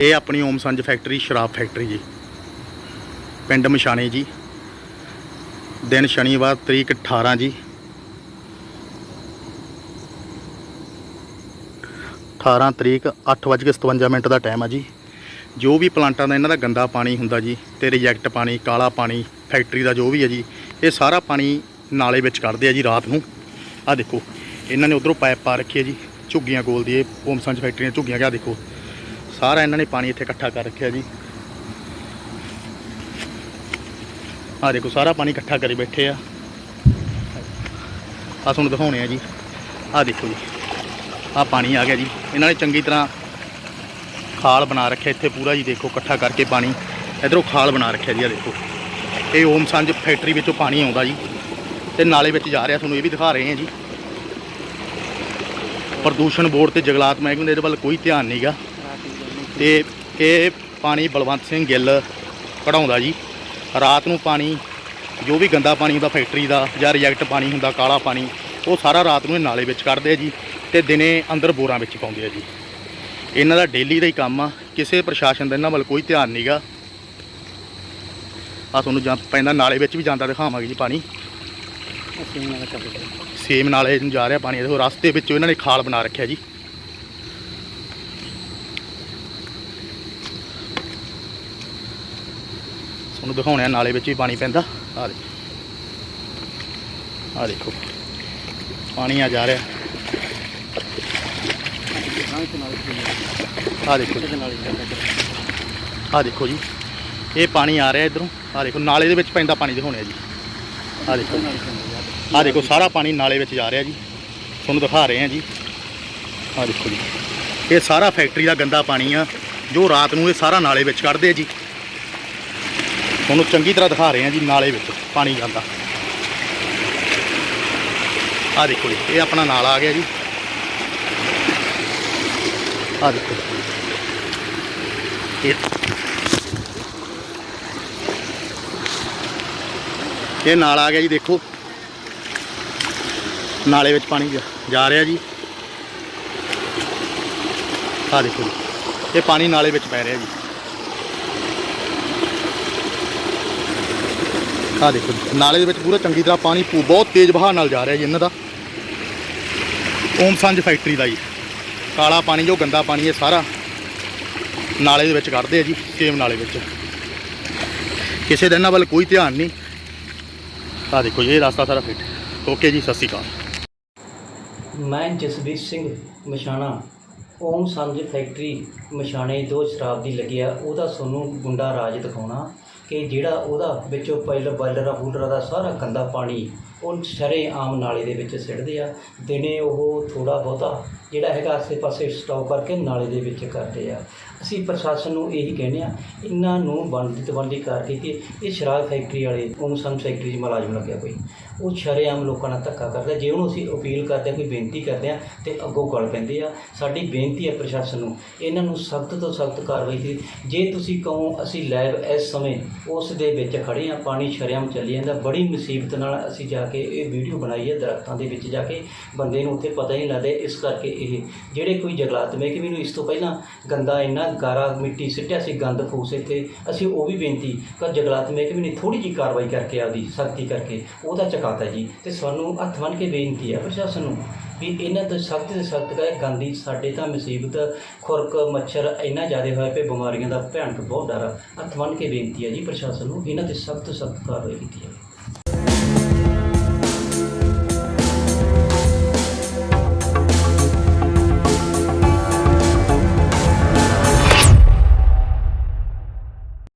ਇਹ ਆਪਣੀ ਓਮ ਸੰਜ ਫੈਕਟਰੀ, ਸ਼ਰਾਬ ਫੈਕਟਰੀ ਜੀ। ਪਿੰਡ ਮਸ਼ਾਣੇ ਜੀ। ਦਿਨ ਸ਼ਨੀਵਾਰ ਤਰੀਕ 18 ਜੀ। 18 ਤਰੀਕ 8:57 ਮਿੰਟ ਦਾ ਟਾਈਮ ਆ ਜੀ। ਜੋ ਵੀ ਪਲਾਂਟਾਂ ਦਾ ਇਹਨਾਂ ਦਾ ਗੰਦਾ ਪਾਣੀ ਹੁੰਦਾ ਜੀ ਤੇ ਰਿਜੈਕਟ ਪਾਣੀ, ਕਾਲਾ ਪਾਣੀ, ਫੈਕਟਰੀ ਦਾ ਜੋ ਵੀ ਹੈ ਜੀ, ਇਹ ਸਾਰਾ ਪਾਣੀ ਨਾਲੇ ਵਿੱਚ ਕੱਢਦੇ ਆ ਜੀ ਰਾਤ ਨੂੰ। ਆ ਦੇਖੋ, ਇਹਨਾਂ ਨੇ ਉਧਰੋਂ ਪਾਈਪ ਪਾ ਰੱਖੀ ਹੈ ਜੀ। ਝੁੱਗੀਆਂ ਗੋਲ ਦੀ ਇਹ ਓਮ ਸੰਜ ਫੈਕਟਰੀ ਦੀਆਂ ਝੁੱਗੀਆਂ ਕਿਆ ਦੇਖੋ। ਸਾਰਾ ਇਹਨਾਂ ਨੇ ਪਾਣੀ ਇੱਥੇ ਇਕੱਠਾ ਕਰ ਰੱਖਿਆ ਜੀ। ਆ ਦੇਖੋ, ਸਾਰਾ ਪਾਣੀ ਇਕੱਠਾ ਕਰੀ ਬੈਠੇ ਆ। ਆ ਤੁਹਾਨੂੰ ਦਿਖਾਉਣੇ ਆ ਜੀ। ਆ ਦੇਖੋ ਜੀ ਆ ਪਾਣੀ ਆ ਗਿਆ ਜੀ। ਇਹਨਾਂ ਨੇ ਚੰਗੀ ਤਰ੍ਹਾਂ ਖਾਲ ਬਣਾ ਰੱਖਿਆ ਇੱਥੇ ਪੂਰਾ ਜੀ, ਦੇਖੋ, ਇਕੱਠਾ ਕਰਕੇ ਪਾਣੀ। ਇਧਰੋਂ ਖਾਲ ਬਣਾ ਰੱਖਿਆ ਜੀ ਆ ਦੇਖੋ। ਇਹ ਓਮ ਸੰਜ ਫੈਕਟਰੀ ਵਿੱਚੋਂ ਪਾਣੀ ਆਉਂਦਾ ਜੀ। ਤੇ ਨਾਲੇ ਵਿੱਚ ਜਾ ਰਿਹਾ, ਤੁਹਾਨੂੰ ਇਹ ਵੀ ਦਿਖਾ ਰਹੇ ਹਾਂ ਜੀ। ਪ੍ਰਦੂਸ਼ਣ ਬੋਰਡ ਤੇ ਜੰਗਲਾਤ ਮਹਿਕਮੇ ਦੇ ਇਹਦੇ ਵੱਲ ਕੋਈ ਧਿਆਨ ਨਹੀਂਗਾ ਤੇ ਇਹ ਪਾਣੀ ਬਲਵੰਤ ਸਿੰਘ ਗਿੱਲ ਕਢਾਉਂਦਾ ਜੀ। ਰਾਤ ਨੂੰ ਪਾਣੀ ਜੋ ਵੀ ਗੰਦਾ ਪਾਣੀ ਹੁੰਦਾ ਫੈਕਟਰੀ ਦਾ ਜਾਂ ਰਿਜੈਕਟ ਪਾਣੀ ਹੁੰਦਾ ਕਾਲਾ ਪਾਣੀ ਉਹ ਸਾਰਾ ਰਾਤ ਨੂੰ ਇਹ ਨਾਲੇ ਵਿੱਚ ਕੱਢਦੇ ਆ ਜੀ ਤੇ ਦਿਨੇ ਅੰਦਰ ਬੋਰਾਂ ਵਿੱਚ ਪਾਉਂਦੇ ਆ ਜੀ। ਇਹਨਾਂ ਦਾ ਡੇਲੀ ਦਾ ਹੀ ਕੰਮ ਆ ਕਿਸੇ ਪ੍ਰਸ਼ਾਸਨ ਦਾ ਇਹਨਾਂ ਵੱਲ ਕੋਈ ਧਿਆਨ ਨਹੀਂਗਾ ਆ ਤੁਹਾਨੂੰ ਜਾਂ ਪੈਂਦਾ ਨਾਲੇ ਵਿੱਚ ਵੀ ਜਾਂਦਾ ਦਿਖਾਵਾਂਗੇ ਜੀ ਪਾਣੀ। ਸੇਮ ਨਾਲੇ ਨੂੰ ਜਾ ਰਿਹਾ ਪਾਣੀ ਦੇਖੋ ਰਸਤੇ ਵਿੱਚੋਂ ਇਹਨਾਂ ਨੇ ਖਾਲ ਬਣਾ ਰੱਖਿਆ ਜੀ। ਤੁਹਾਨੂੰ ਦਿਖਾਉਣੇ ਆ, ਨਾਲੇ ਵਿੱਚ ਵੀ ਪਾਣੀ ਪੈਂਦਾ। ਆ ਦੇਖੋ। ਆ ਦੇਖੋ। ਪਾਣੀ ਆ ਜਾ ਰਿਹਾ। ਆ ਦੇਖੋ ਜੀ। ਆ ਦੇਖੋ ਜੀ। ਇਹ ਪਾਣੀ ਆ ਰਿਹਾ ਇਧਰੋਂ। ਆ ਦੇਖੋ, ਨਾਲੇ ਦੇ ਵਿੱਚ ਪੈਂਦਾ ਪਾਣੀ ਦਿਖਾਉਣੇ ਆ ਜੀ। ਆ ਦੇਖੋ। ਆ ਦੇਖੋ, ਸਾਰਾ ਪਾਣੀ ਨਾਲੇ ਵਿੱਚ ਜਾ ਰਿਹਾ ਜੀ। ਤੁਹਾਨੂੰ ਦਿਖਾ ਰਹੇ ਆ ਜੀ। ਆ ਦੇਖੋ ਜੀ। ਇਹ ਸਾਰਾ ਫੈਕਟਰੀ ਦਾ ਗੰਦਾ ਪਾਣੀ ਆ। ਜੋ ਰਾਤ ਨੂੰ ਇਹ ਸਾਰਾ ਨਾਲੇ ਵਿੱਚ ਕੱਢਦੇ ਆ ਜੀ। ਤੁਹਾਨੂੰ ਚੰਗੀ ਤਰ੍ਹਾਂ ਦਿਖਾ ਰਹੇ ਹਾਂ ਜੀ ਨਾਲੇ ਵਿੱਚ, ਪਾਣੀ ਜਾਂਦਾ ਆ ਦੇਖੋ ਜੀ, ਇਹ ਆਪਣਾ ਨਾਲਾ ਆ ਗਿਆ ਜੀ। ਆ ਦੇਖੋ। ਇਹ ਇਹ ਨਾਲ ਆ ਗਿਆ ਜੀ, ਦੇਖੋ। ਨਾਲੇ ਵਿੱਚ ਪਾਣੀ ਜਾ- ਜਾ ਰਿਹਾ ਜੀ। ਆ ਦੇਖੋ ਜੀ, ਇਹ ਪਾਣੀ ਨਾਲੇ ਵਿੱਚ ਪੈ ਰਿਹਾ ਜੀ। ਆ ਦੇਖੋ ਜੀ, ਨਾਲੇ ਦੇ ਵਿੱਚ ਪੂਰਾ ਚੰਗੀ ਤਰ੍ਹਾਂ ਪਾਣੀ ਪੂ- ਬਹੁਤ ਤੇਜ਼ ਵਹਾਅ ਨਾਲ ਜਾ ਰਿਹਾ ਜੀ ਇਹਨਾਂ ਦਾ। ਓਮ ਸੰਜ ਫੈਕਟਰੀ ਦਾ ਜੀ। ਕਾਲਾ ਪਾਣੀ ਜੋ ਗੰਦਾ ਪਾਣੀ ਹੈ ਸਾਰਾ, ਨਾਲੇ ਦੇ ਵਿੱਚ ਕੱਢਦੇ ਆ ਜੀ, ਸੇਮ ਨਾਲੇ ਵਿੱਚ। ਕਿਸੇ ਦਾ ਇਹਨਾਂ ਵੱਲ ਕੋਈ ਧਿਆਨ ਨਹੀਂ। ਆ ਦੇਖੋ ਜੀ, ਇਹ ਰਸਤਾ ਸਾਰਾ ਫਿੱਟ ਓਕੇ ਜੀ, ਸਤਿ ਸ਼੍ਰੀ ਅਕਾਲ। ਮੈਂ ਜਸਵੀਰ ਸਿੰਘ ਮਸ਼ਾਣਾ, ਓਮ ਸੰਜ ਫੈਕਟਰੀ ਮਸ਼ਾਣੇ ਦੋ ਸ਼ਰਾਬ ਦੀ ਲੱਗਿਆ ਉਹਦਾ ਤੁਹਾਨੂੰ ਗੁੰਡਾ ਰਾਜ ਦਿਖਾਉਣਾ। ਕਿ ਜਿਹੜਾ ਉਹਦਾ ਵਿੱਚੋਂ ਪਹਿਲ ਬਾਇਲਰਾਂ ਫੂਲਰਾਂ ਦਾ ਸਾਰਾ ਗੰਦਾ ਪਾਣੀ ਉਹ ਸ਼ਰੇ ਆਮ ਨਾਲੇ ਦੇ ਵਿੱਚ ਸਿੱਟਦੇ ਆ। ਦਿਨੇ ਉਹ ਥੋੜਾ ਬਹੁਤਾ ਜਿਹੜਾ ਹੈਗਾ ਆਸੇ ਪਾਸੇ ਸਟਾਕ ਕਰਕੇ ਨਾਲੇ ਦੇ ਵਿੱਚ ਕਰਦੇ ਆ। ਅਸੀਂ ਪ੍ਰਸ਼ਾਸਨ ਨੂੰ ਇਹੀ ਕਹਿੰਦੇ ਆ, ਇਹਨਾਂ ਨੂੰ ਬਣਦੀ ਤਬੰਦੀ ਕਰਕੇ ਕਿ ਇਹ ਸ਼ਰਾਬ ਫੈਕਟਰੀ ਵਾਲੇ, ਉਹਨੂੰ ਸੰਜ ਫੈਕਟਰੀ 'ਚ ਮੁਲਾਜ਼ਮ ਲੱਗਿਆ ਕੋਈ। ਉਹ ਸ਼ਰੇਆਮ ਲੋਕਾਂ ਨਾਲ ਧੱਕਾ ਕਰਦਾ, ਜੇ ਉਹਨੂੰ ਅਸੀਂ ਅਪੀਲ ਕਰਦੇ ਹਾਂ, ਕੋਈ ਬੇਨਤੀ ਕਰਦੇ ਹਾਂ, ਤੇ ਅੱਗੋਂ ਗਲ ਪੈਂਦੇ ਆ। ਸਾਡੀ ਬੇਨਤੀ ਹੈ ਪ੍ਰਸ਼ਾਸਨ ਨੂੰ, ਇਹਨਾਂ ਨੂੰ ਸਖਤ ਤੋਂ ਸਖਤ ਕਾਰਵਾਈ ਦੀ ਜੇ ਤੁਸੀਂ ਕਹੋ ਅਸੀਂ ਲੈਬ ਇਸ ਸਮੇਂ ਉਸ ਦੇ ਵਿੱਚ ਖੜੇ ਆ, ਪਾਣੀ ਸ਼ਰੇਆਮ ਚੱਲੀ ਜਾਂਦਾ। ਬੜੀ ਮੁਸੀਬਤ ਨਾਲ ਅਸੀਂ ਜਾ ਕੇ ਇਹ ਵੀਡੀਓ ਬਣਾਈ ਹੈ, ਦਰਖਤਾਂ ਦੇ ਵਿੱਚ ਜਾ ਕੇ। ਬੰਦੇ ਨੂੰ ਉੱਥੇ ਪਤਾ ਹੀ ਨਹੀਂ ਲੱਗਦਾ ਇਸ ਕਰਕੇ ਇਹ। ਜਿਹੜੇ ਕੋਈ ਜੰਗਲਾਤ ਮਹਿਕਮੇ ਨੂੰ ਇਸ ਤੋਂ ਪਹਿਲਾਂ ਗੰਦਾ ਇੰਨਾ ਗਾਰਾ ਮਿੱਟੀ ਸਿੱਟਿਆ ਸੀ, ਗੰਦ ਫੂਸ ਇੱਥੇ। ਅਸੀਂ ਉਹ ਵੀ ਬੇਨਤੀ ਕਰ ਜੰਗਲਾਤ ਮਹਿਕਮੇ ਨੇ ਥੋੜੀ ਜਿਹੀ ਕਾਰਵਾਈ ਕਰਕੇ ਆਪਦੀ ਸਖਤੀ ਕਰਕੇ ਉਹਦਾ ਚਕਾਤਾ ਜੀ। ਤੇ ਸਾਨੂੰ ਹੱਥ ਬੰਨ੍ਹ ਕੇ ਬੇਨਤੀ ਹੈ ਪ੍ਰਸ਼ਾਸਨ ਨੂੰ ਵੀ ਇਹਨਾਂ ਤੋਂ ਸਖਤ ਤੋਂ ਸਖਤ ਕਰੇ ਗੰਦੀ ਸਾਡੇ ਤਾਂ ਮੁਸੀਬਤ, ਖੁਰਕ, ਮੱਛਰ ਇੰਨਾ ਜ਼ਿਆਦਾ ਹੋਇਆ ਪਏ ਬਿਮਾਰੀਆਂ ਦਾ ਭਿਆਨਕ ਬਹੁਤ ਡਰ ਆ। ਹੱਥ ਬੰਨ੍ਹ ਕੇ ਬੇਨਤੀ ਹੈ ਜੀ, ਪ੍ਰਸ਼ਾਸਨ ਨੂੰ ਇਹਨਾਂ ਤੇ ਸਖਤ ਤੋਂ ਸਖਤ ਕਾਰਵਾਈ ਕੀਤੀ ਜਾਵੇ।